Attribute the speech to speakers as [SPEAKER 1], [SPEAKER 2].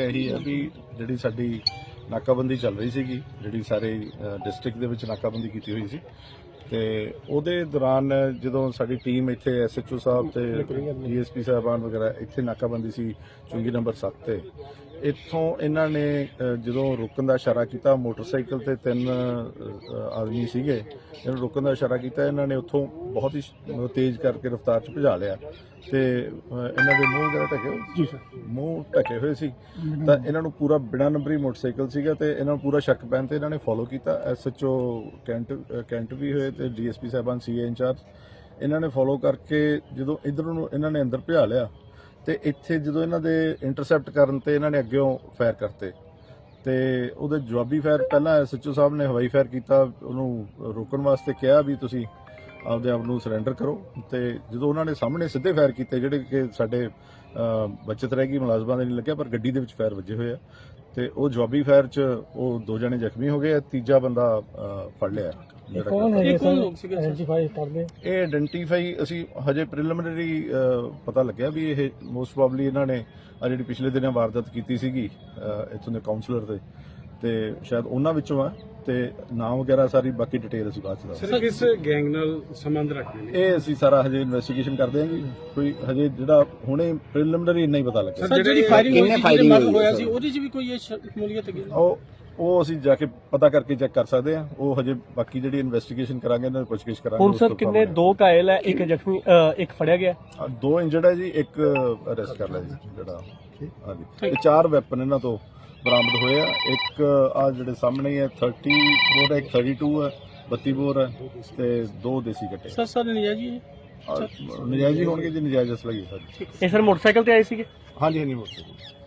[SPEAKER 1] ਇਹੀ ਹੈ ਵੀ ਜਿਹੜੀ ਸਾਡੀ ਨਾਕਾਬੰਦੀ ਚੱਲ ਰਹੀ ਸੀਗੀ, ਜਿਹੜੀ ਸਾਰੇ ਡਿਸਟ੍ਰਿਕਟ ਦੇ ਵਿੱਚ ਨਾਕਾਬੰਦੀ ਕੀਤੀ ਹੋਈ ਸੀ ਤੇ ਉਹਦੇ ਦੌਰਾਨ ਜਦੋਂ ਸਾਡੀ ਟੀਮ ਇੱਥੇ ਐਸਐਚਓ ਸਾਹਿਬ ਤੇ ਡੀਐਸਪੀ ਸਾਹਿਬਾਨ ਵਗੈਰਾ ਇੱਥੇ ਨਾਕਾਬੰਦੀ ਸੀ ਚੁੰਗੀ ਨੰਬਰ 7 ਤੇ, ਇੱਥੋਂ ਇਹਨਾਂ ਨੇ ਜਦੋਂ ਰੁਕਣ ਦਾ ਇਸ਼ਾਰਾ ਕੀਤਾ, ਮੋਟਰਸਾਈਕਲ ਤੇ ਤਿੰਨ ਆਦਮੀ ਸੀਗੇ ਇਹਨਾਂ ਨੂੰ ਰੁਕਣ ਦਾ ਇਸ਼ਾਰਾ ਕੀਤਾ, ਇਹਨਾਂ ਨੇ ਉੱਥੋਂ ਬਹੁਤ ਹੀ ਤੇਜ਼ ਕਰਕੇ ਰਫ਼ਤਾਰ 'ਚ ਭਜਾ ਲਿਆ ਤੇ ਇਹਨਾਂ ਦੇ ਮੂੰਹ ਵਗੈਰਾ ਢਕੇ ਹੋਏ ਜੀ ਸਰ। ਮੂੰਹ ਢਕੇ ਹੋਏ ਸੀ। ਤਾਂ ਇਹਨਾਂ ਨੂੰ ਪੂਰਾ ਬਿਨਾ ਨੰਬਰੀ ਮੋਟਰਸਾਈਕਲ ਸੀਗਾ ਤੇ ਇਹਨਾਂ ਨੂੰ ਪੂਰਾ ਸ਼ੱਕ ਪੈਣ ਤੇ ਇਹਨਾਂ ਨੇ ਫੋਲੋ ਕੀਤਾ। ਐਸਐਚਓ ਕੈਂਟ ਕੈਂਟ ਵੀ ਹੋਏ ਤੇ ਡੀਐਸਪੀ ਸਾਹਿਬਾਨ ਸੀਏ ਇੰਚਾਰਜ ਇਹਨਾਂ ਨੇ ਫੋਲੋ ਕਰਕੇ ਜਦੋਂ ਇਧਰ ਨੂੰ ਇਹਨਾਂ ਨੇ ਅੰਦਰ ਭਜਾ ਲਿਆ ਤੇ ਇੱਥੇ ਜਦੋਂ ਇਹਨਾਂ ਦੇ ਇੰਟਰਸੈਪਟ ਕਰਨ ਤੇ ਇਹਨਾਂ ਨੇ ਅੱਗੇੋਂ ਫਾਇਰ ਕਰਤੇ। ਤੇ ਉਹਦੇ ਜਵਾਬੀ ਫਾਇਰ ਪਹਿਲਾਂ ਐਸਐਚਓ ਸਾਹਿਬ ਨੇ ਹਵਾਈ ਫਾਇਰ ਕੀਤਾ ਉਹਨੂੰ ਰੋਕਣ ਵਾਸਤੇ ਕਿਹਾ ਵੀ ਤੁਸੀਂ ਆਪਦੇ ਆਪ ਨੂੰ ਸਰੈਂਡਰ ਕਰੋ ਤੇ ਜਦੋਂ ਉਹਨਾਂ ਨੇ ਸਾਹਮਣੇ ਸਿੱਧੇ ਫਾਇਰ ਕੀਤੇ ਜਿਹੜੇ ਕਿ ਸਾਡੇ ਅ, ਬਚਤ ਰਹਿ ਗਈ ਮੁਲਾਜ਼ਮਾਂ ਦੇ ਨਹੀਂ ਲੱਗਿਆ ਪਰ ਗੱਡੀ ਦੇ ਵਿੱਚ ਫਾਇਰ ਵੱਜੇ ਹੋਏ ਆ ਤੇ ਉਹ ਜਵਾਬੀ ਫਾਇਰ 'ਚ ਉਹ ਦੋ ਜਣੇ ਜ਼ਖਮੀ ਹੋ ਗਏ ਆ ਤੀਜਾ ਬੰਦਾ ਫੜ ਲਿਆ
[SPEAKER 2] ਕੌਣ। ਹੈ
[SPEAKER 3] ਇਹ ਕੌਣ ਸਰ?
[SPEAKER 2] ਆਇਡੈਂਟੀਫਾਈ ਕਰਦੇ
[SPEAKER 1] ਇਹ ਆਇਡੈਂਟੀਫਾਈ ਅਸੀਂ ਹਜੇ ਪ੍ਰੀਲਿਮਿਨਰੀ ਪਤਾ ਲੱਗਿਆ ਵੀ ਇਹ ਮੋਸਟ ਪ੍ਰੋਬਬਲੀ ਇਹਨਾਂ ਨੇ ਆ ਜਿਹੜੀ ਪਿਛਲੇ ਦਿਨਾਂ ਵਾਰਦਾਤ ਕੀਤੀ ਸੀਗੀ ਇੱਥੋਂ ਦੇ ਕਾਉਂਸਲਰ ਦੇ ਤੇ ਸ਼ਾਇਦ ਉਹਨਾਂ ਵਿੱਚੋਂ ਆ ਤੇ ਨਾਮ ਵਗੈਰਾ ਸਾਰੀ ਬਾਕੀ ਡਿਟੇਲ ਅਸੀਂ ਬਾਅਦ ਚ ਦੱਸਾਂਗੇ
[SPEAKER 3] ਸਰ ਕਿਸ ਗੈਂਗ ਨਾਲ ਸੰਬੰਧ ਰੱਖਦੇ ਨੇ?
[SPEAKER 1] ਇਹ ਅਸੀਂ ਸਾਰਾ ਹਜੇ ਇਨਵੈਸਟੀਗੇਸ਼ਨ ਕਰਦੇ ਹਾਂ ਜੀ। ਕੋਈ ਹਜੇ ਜਿਹੜਾ ਹੁਣੇ ਪ੍ਰੀਲਿਮਿਨਰੀ ਇੰਨਾ ਹੀ ਪਤਾ ਲੱਗਿਆ
[SPEAKER 3] ਸਰ ਜਿਹੜੀ ਫਾਇਰਿੰਗ ਹੋਈ ਸੀ ਉਹਦੇ 'ਚ ਵੀ ਕੋਈ ਇਹ ਸ਼ਮੂਲੀਅਤ ਹੈਗੀ
[SPEAKER 1] ਉਹ ਉਹ ਅਸੀਂ ਜਾ ਕੇ ਪਤਾ ਕਰਕੇ ਚੈੱਕ ਕਰ ਸਕਦੇ ਹਾਂ। ਉਹ ਹਜੇ ਬਾਕੀ ਜਿਹੜੀ ਇਨਵੈਸਟੀਗੇਸ਼ਨ ਕਰਾਂਗੇ ਇਹਨਾਂ ਦੀ ਪੁੱਛਗਿੱਛ ਕਰਾਂਗੇ
[SPEAKER 2] ਹੁਣ ਸਰ ਕਿੰਨੇ। ਦੋ ਘਾਇਲ ਹੈ ਇੱਕ ਜ਼ਖਮੀ ਇੱਕ ਫੜਿਆ ਗਿਆ?
[SPEAKER 1] ਦੋ ਇੰਜਰਡ ਹੈ ਜੀ ਇੱਕ ਅਰੈਸਟ ਕਰ ਲਿਆ ਜੀ ਜਿਹੜਾ ਹਾਂਜੀ ਤੇ ਚਾਰ ਵੈਪਨ ਇਹਨਾਂ ਤੋਂ ਬਰਾਮਦ ਹੋਏ ਆ। ਇੱਕ ਆ ਜਿਹੜੇ ਸਾਹਮਣੇ ਹੀ ਹੈ 30 ਬੋਰ ਹੈ ਇੱਕ 32 ਹੈ 32 ਬੋਰ ਹੈ ਤੇ ਦੋ ਦੇਸੀ ਕੱਟੇ
[SPEAKER 3] ਸਰ ਸਰ ਨਿਆ ਜੀ ਇਹ?
[SPEAKER 1] ਨਜਾਇਜ਼ ਹੀ ਹੋਣਗੇ ਜੀ ਨਜਾਇਜ਼ ਅਸਲਾ ਹੀ ਹੈ ਸਰ
[SPEAKER 2] ਇਹ ਸਰ ਮੋਟਰਸਾਈਕਲ ਤੇ ਆਏ ਸੀਗੇ?
[SPEAKER 1] ਹਾਂਜੀ ਹਾਂਜੀ ਮੋਟਰਸਾਈਕਲ